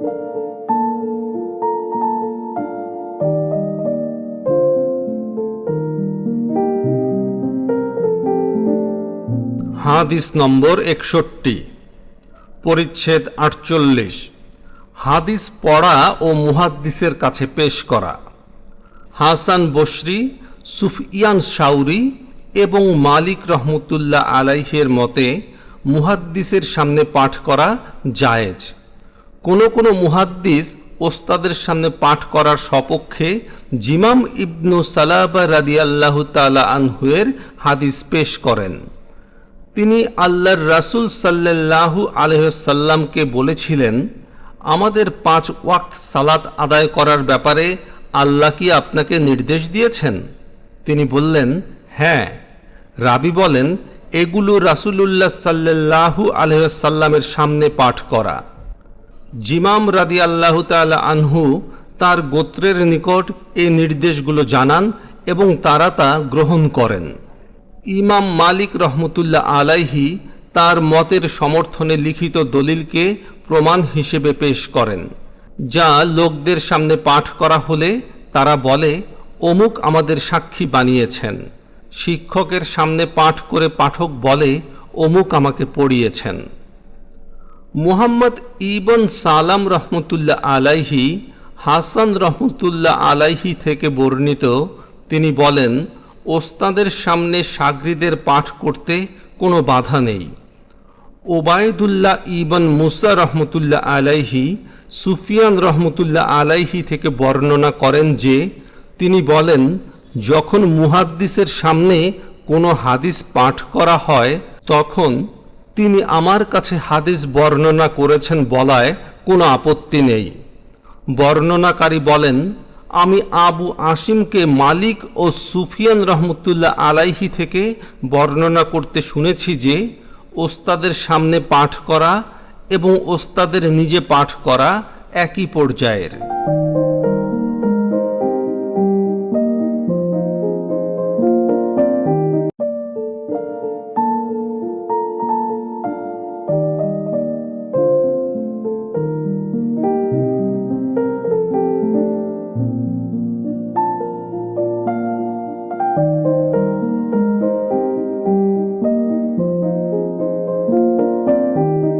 হাদিস নম্বর একষট্টি, পরিচ্ছেদ আটচল্লিশ। হাদিস পড়া ও মুহাদ্দিসের কাছে পেশ করা। হাসান বসরি সুফিয়ান শাউরি এবং মালিক রহমতুল্লাহ আলাইহের মতে মুহাদ্দিসের সামনে পাঠ করা জায়েজ। কোনো কোনো মুহাদ্দিস ওস্তাদের সামনে পাঠ করার সপক্ষে জিমাম ইবনু সালাবা রাদিয়াল্লাহু তালা আনহুয়ের হাদিস পেশ করেন। তিনি আল্লাহর রাসূল সাল্লাল্লাহু আলহ্লামকে বলেছিলেন, আমাদের পাঁচ ওয়াক্ত সালাত আদায় করার ব্যাপারে আল্লাহ কি আপনাকে নির্দেশ দিয়েছেন? তিনি বললেন হ্যাঁ। রাবি বলেন, এগুলো রাসূলুল্লাহ সাল্লাল্লাহু আলহ্লামের সামনে পাঠ করা। জিমাম রাদি আল্লাহ আনহু তার গোত্রের নিকট এই নির্দেশগুলো জানান এবং তারা তা গ্রহণ করেন। ইমাম মালিক রহমতুল্লাহ আলাইহি তার মতের সমর্থনে লিখিত দলিলকে প্রমাণ হিসেবে পেশ করেন, যা লোকদের সামনে পাঠ করা হলে তারা বলে, অমুক আমাদের সাক্ষী বানিয়েছেন। শিক্ষকের সামনে পাঠ করে পাঠক বলে, অমুক আমাকে পড়িয়েছেন। মুহাম্মদ ইবন সালাম রহমতুল্লাহ আলাইহি, হাসান রহমতুল্লাহ আলাইহি থেকে বর্ণিত, তিনি বলেন, ওস্তাদের সামনে সাগরিদের পাঠ করতে কোনো বাধা নেই। ওবায়দুল্লাহ ইবন মুসা রহমতুল্লাহ আলাইহি, সুফিয়ান রহমতুল্লাহ আলাইহি থেকে বর্ণনা করেন যে, তিনি বলেন, যখন মুহাদ্দিসের সামনে কোনো হাদিস পাঠ করা হয়, তখন তিনি আমার কাছে হাদিস বর্ণনা করেছেন বলায় কোনো আপত্তি নেই। বর্ণনাকারী বলেন, আমি আবু আসিমকে মালিক ও সুফিয়ান রহমতুল্লাহ আলাইহি থেকে বর্ণনা করতে শুনেছি যে, ওস্তাদের সামনে পাঠ করা এবং ওস্তাদের নিজে পাঠ করা একই পর্যায়ের।